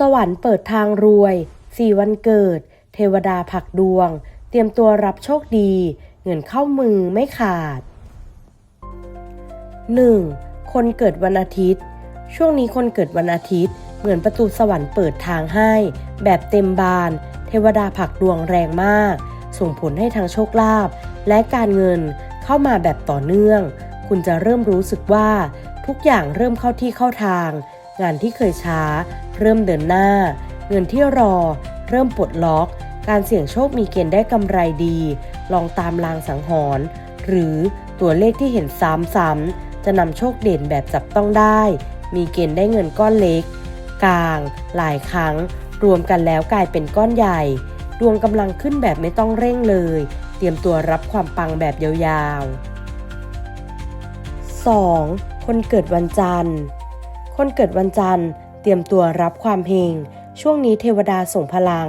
สวรรค์เปิดทางรวยสี่วันเกิด เทวดาผักดวง เตรียมตัวรับโชคดี เงินเข้ามือไม่ขาด 1. คนเกิดวันอาทิตย์ ช่วงนี้คนเกิดวันอาทิตย์ เหมือนประตูสวรรค์เปิดทางให้ แบบเต็มบาน เทวดาผักดวงแรงมาก ส่งผลให้ทั้งโชคลาภและการเงินเข้ามาแบบต่อเนื่อง คุณจะเริ่มรู้สึกว่าทุกอย่างเริ่มเข้าที่เข้าทาง งานที่เคยช้า เริ่มเดินหน้า เงินที่รอ เริ่มปลดล็อก การเสี่ยงโชคมีเกณฑ์ได้กำไรดี ลองตามลางสังหรณ์หรือตัวเลขที่เห็นซ้ำๆจะนำโชคเด่นแบบจับต้องได้ มีเกณฑ์ได้เงินก้อนเล็ก กลาง หลายครั้ง รวมกันแล้วกลายเป็นก้อนใหญ่ ดวงกำลังขึ้นแบบไม่ต้องเร่งเลย เตรียมตัวรับความปังแบบยาวๆ 2. คนเกิดวันจันทร์ คนเกิดวันจันทร์ เตรียมตัวรับความเฮง ช่วงนี้เทวดาส่งพลัง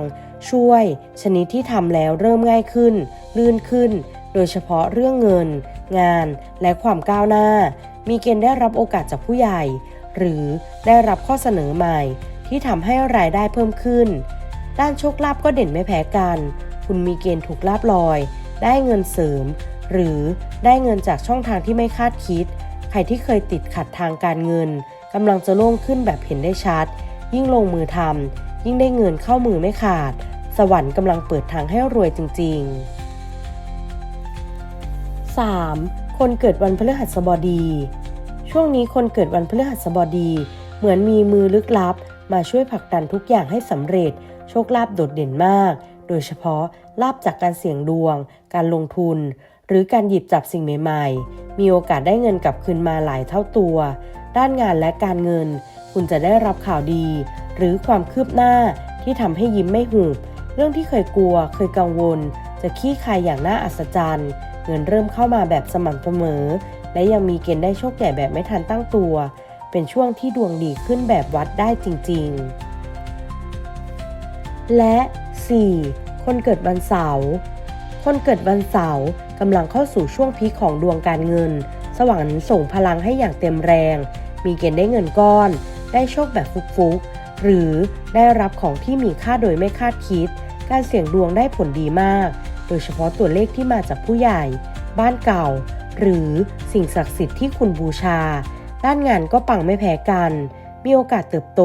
ช่วย ชนิดที่ทำแล้วเริ่มง่ายขึ้น ลื่นขึ้น โดยเฉพาะเรื่องเงิน งานและความก้าวหน้า มีเกณฑ์ได้รับโอกาสจากผู้ใหญ่ หรือได้รับข้อเสนอใหม่ ที่ทำให้รายได้เพิ่มขึ้น ด้านโชคลาภก็เด่นไม่แพ้กัน คุณมีเกณฑ์ถูกลาบลอย ได้เงินเสริม หรือได้เงินจากช่องทางที่ไม่คาดคิด ใครที่เคยติดขัดทางการเงิน กำลังจะโล่งขึ้นแบบเห็นได้ชัด ยิ่งลงมือทำยิ่งได้เงินเข้ามือไม่ขาด สวรรค์กำลังเปิดทางให้รวยจริง ๆ 3. คนเกิดวันพฤหัสบดี ช่วงนี้คนเกิดวันพฤหัสบดี เหมือนมีมือลึกลับ มาช่วยผลักดันทุกอย่างให้สำเร็จ โชคลาภโดดเด่นมาก โดยเฉพาะลาบจากการเสี่ยงดวง การลงทุน หรือการหยิบจับสิ่งใหม่ ๆ มีโอกาสได้เงินกลับคืนมาหลายเท่าตัว ด้านงานและการเงิน คุณจะได้รับข่าวดี หรือความคืบหน้าที่ทำให้ยิ้มไม่หุบเรื่องที่เคยกลัวเคยกังวล จะขี้คายอย่างน่าอัศจรรย์ เงินเริ่มเข้ามาแบบสม่ำเสมอ และยังมีเกณฑ์ได้โชคใหญ่แบบไม่ทันตั้งตัว เป็นช่วงที่ดวงดีขึ้นแบบวัดได้จริง ๆ และ 4. คนเกิดวันเสาร์คนเกิดวันเสาร์กำลังเข้าสู่ช่วงพีคของดวงการเงิน สวรรค์ส่งพลังให้อย่างเต็มแรง มีเกณฑ์ได้เงินก้อน ได้โชคแบบฟุกๆ หรือได้รับของที่มีค่าโดยไม่คาดคิด การเสี่ยงดวงได้ผลดีมาก โดยเฉพาะตัวเลขที่มาจากผู้ใหญ่ บ้านเก่า หรือสิ่งศักดิ์สิทธิ์ที่คุณบูชา ด้านงานก็ปังไม่แพ้กัน มีโอกาสเติบโต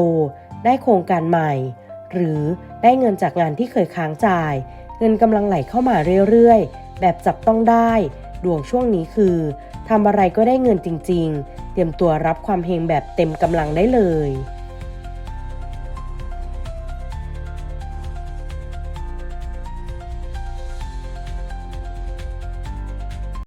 ได้โครงการใหม่ หรือได้เงินจากงานที่เคยค้างจ่าย เงินกำลังไหลเข้ามาเรื่อยๆ แบบจับต้องได้ ดวงช่วงนี้คือ ทำอะไรก็ได้เงินจริง ๆ เตรียมตัวรับความเฮงแบบเต็มกำลังได้เลย